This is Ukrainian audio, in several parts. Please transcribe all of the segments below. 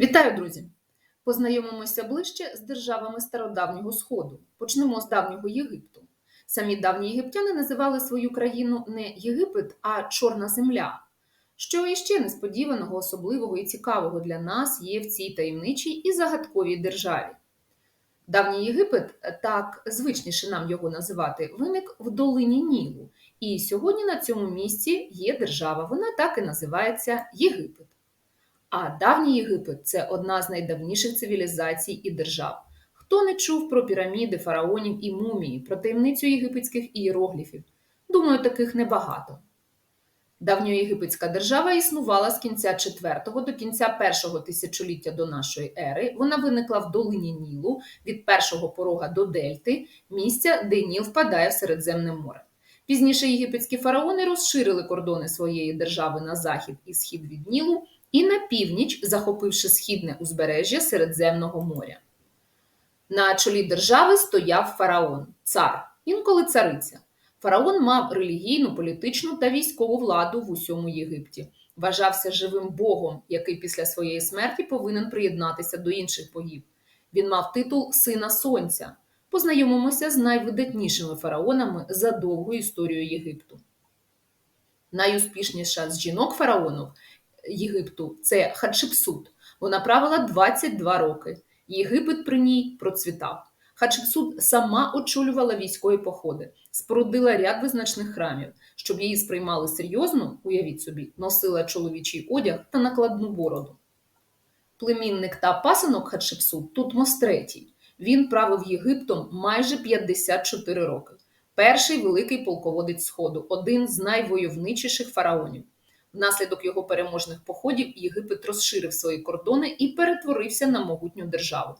Вітаю, друзі! Познайомимося ближче з державами стародавнього Сходу. Почнемо з давнього Єгипту. Самі давні єгиптяни називали свою країну не Єгипет, а Чорна земля. Що іще несподіваного, особливого і цікавого для нас є в цій таємничій і загадковій державі. Давній Єгипет, так звичніше нам його називати, виник в долині Нілу. І сьогодні на цьому місці є держава. Вона так і називається Єгипет. А давній Єгипет це одна з найдавніших цивілізацій і держав. Хто не чув про піраміди, фараонів і мумії, про таємницю єгипетських ієрогліфів? Думаю, таких небагато. Давньоєгипетська держава існувала з кінця 4 до кінця першого тисячоліття до нашої ери. Вона виникла в долині Нілу від першого порога до Дельти, місця, де Ніл впадає в Середземне море. Пізніше єгипетські фараони розширили кордони своєї держави на захід і схід від Нілу і на північ, захопивши східне узбережжя Середземного моря. На чолі держави стояв фараон, цар, інколи цариця. Фараон мав релігійну, політичну та військову владу в усьому Єгипті, вважався живим богом, який після своєї смерті повинен приєднатися до інших богів. Він мав титул Сина Сонця. Познайомимося з найвидатнішими фараонами за довгу історію Єгипту. Найуспішніша з жінок фараонів Єгипту це Хатшепсут. Вона правила 22 роки. Єгипет при ній процвітав. Хатшепсут сама очолювала військові походи, спорудила ряд визначних храмів, щоб її сприймали серйозно, уявіть собі, носила чоловічий одяг та накладну бороду. Племінник та пасинок Хатшепсут Тутмос III. Він правив Єгиптом майже 54 роки. Перший великий полководець Сходу, один з найвойовничіших фараонів. Внаслідок його переможних походів Єгипет розширив свої кордони і перетворився на могутню державу.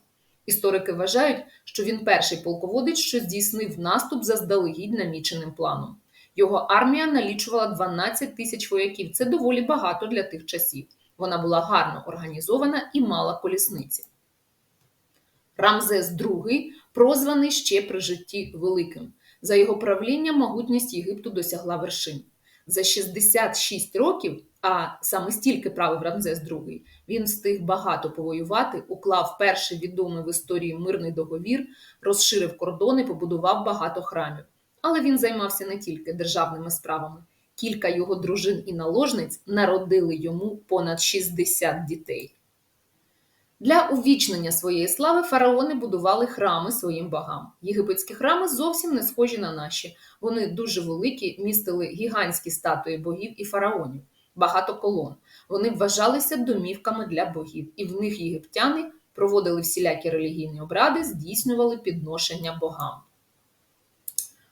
Історики вважають, що він перший полководець, що здійснив наступ заздалегідь наміченим планом. Його армія налічувала 12 тисяч вояків. Це доволі багато для тих часів. Вона була гарно організована і мала колісниці. Рамзес II прозваний ще при житті великим. За його правління могутність Єгипту досягла вершин. За 66 років, а саме стільки правив Рамзес II, він встиг багато повоювати, уклав перший відомий в історії мирний договір, розширив кордони, побудував багато храмів. Але він займався не тільки державними справами. Кілька його дружин і наложниць народили йому понад 60 дітей. Для увічнення своєї слави фараони будували храми своїм богам. Єгипетські храми зовсім не схожі на наші. Вони дуже великі, містили гігантські статуї богів і фараонів, багато колон. Вони вважалися домівками для богів, і в них єгиптяни проводили всілякі релігійні обряди, здійснювали підношення богам.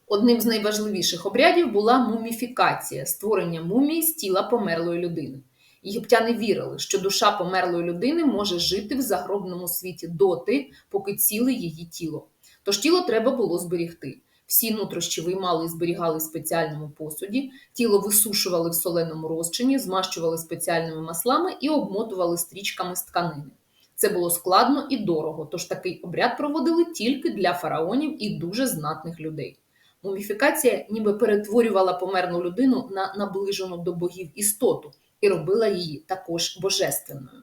Одним з найважливіших обрядів була муміфікація створення мумії з тіла померлої людини. Єгиптяни вірили, що душа померлої людини може жити в загробному світі доти, поки ціле її тіло. Тож тіло треба було зберігти. Всі нутрощі виймали і зберігали в спеціальному посуді, тіло висушували в соленому розчині, змащували спеціальними маслами і обмотували стрічками з тканини. Це було складно і дорого, тож такий обряд проводили тільки для фараонів і дуже знатних людей. Муміфікація ніби перетворювала померлу людину на наближену до богів істоту і робила її також божественною.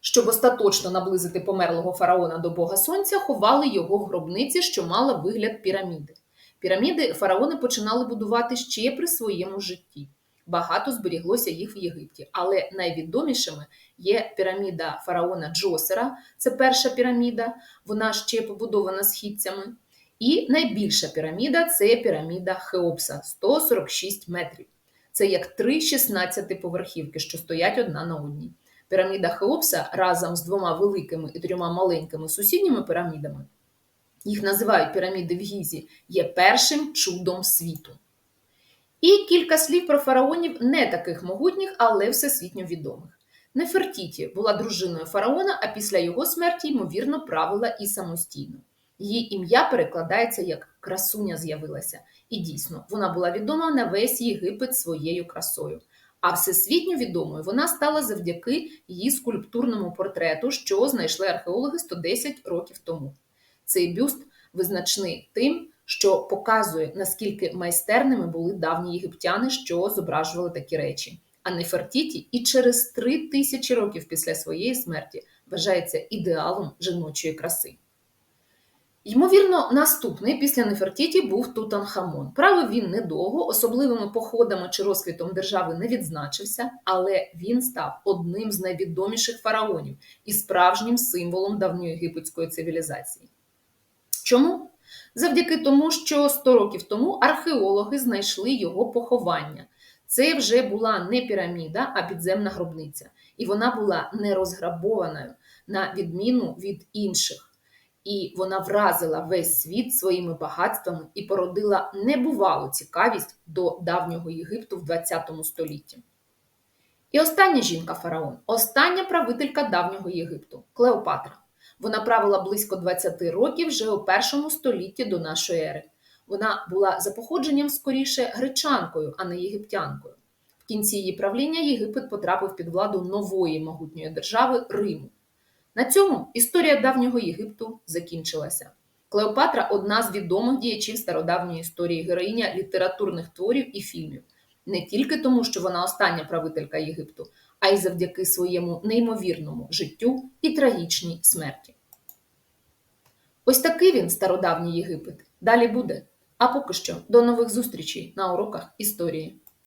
Щоб остаточно наблизити померлого фараона до Бога Сонця, ховали його в гробниці, що мала вигляд піраміди. Піраміди фараони починали будувати ще при своєму житті. Багато зберіглося їх в Єгипті, але найвідомішими є піраміда фараона Джосера, це перша піраміда, вона ще побудована східцями. І найбільша піраміда це піраміда Хеопса 146 метрів. Це як три 16-поверхівки, що стоять одна на одній. Піраміда Хеопса разом з двома великими і трьома маленькими сусідніми пірамідами, їх називають піраміди в Гізі, є першим чудом світу. І кілька слів про фараонів не таких могутніх, але всесвітньо відомих. Нефертіті була дружиною фараона, а після його смерті, ймовірно, правила і самостійно. Її ім'я перекладається як красуня з'явилася, і дійсно вона була відома на весь Єгипет своєю красою. А всесвітньо відомою вона стала завдяки її скульптурному портрету, що знайшли археологи 110 років тому. Цей бюст визначний тим, що показує, наскільки майстерними були давні єгиптяни, що зображували такі речі. а Нефертіті і через три тисячі років після своєї смерті вважається ідеалом жіночої краси. Ймовірно, наступний після Нефертіті був Тутанхамон. Правив він недовго, особливими походами чи розквітом держави не відзначився, але він став одним з найвідоміших фараонів і справжнім символом давньоєгипетської цивілізації. Чому? Завдяки тому, що 100 років тому археологи знайшли його поховання. Це вже була не піраміда, а підземна гробниця, і вона була не розграбованою на відміну від інших і вона вразила весь світ своїми багатствами і породила небувалу цікавість до давнього Єгипту в ХХ столітті. І остання жінка фараон, остання правителька давнього Єгипту Клеопатра. Вона правила близько 20 років вже у першому столітті до нашої ери. Вона була за походженням скоріше гречанкою, а не єгиптянкою. В кінці її правління Єгипет потрапив під владу нової могутньої держави Риму. На цьому історія давнього Єгипту закінчилася. Клеопатра одна з відомих діячів стародавньої історії, героїня літературних творів і фільмів, не тільки тому, що вона остання правителька Єгипту, а й завдяки своєму неймовірному життю і трагічній смерті. Ось такий він стародавній Єгипет. Далі буде. А поки що до нових зустрічей на уроках історії.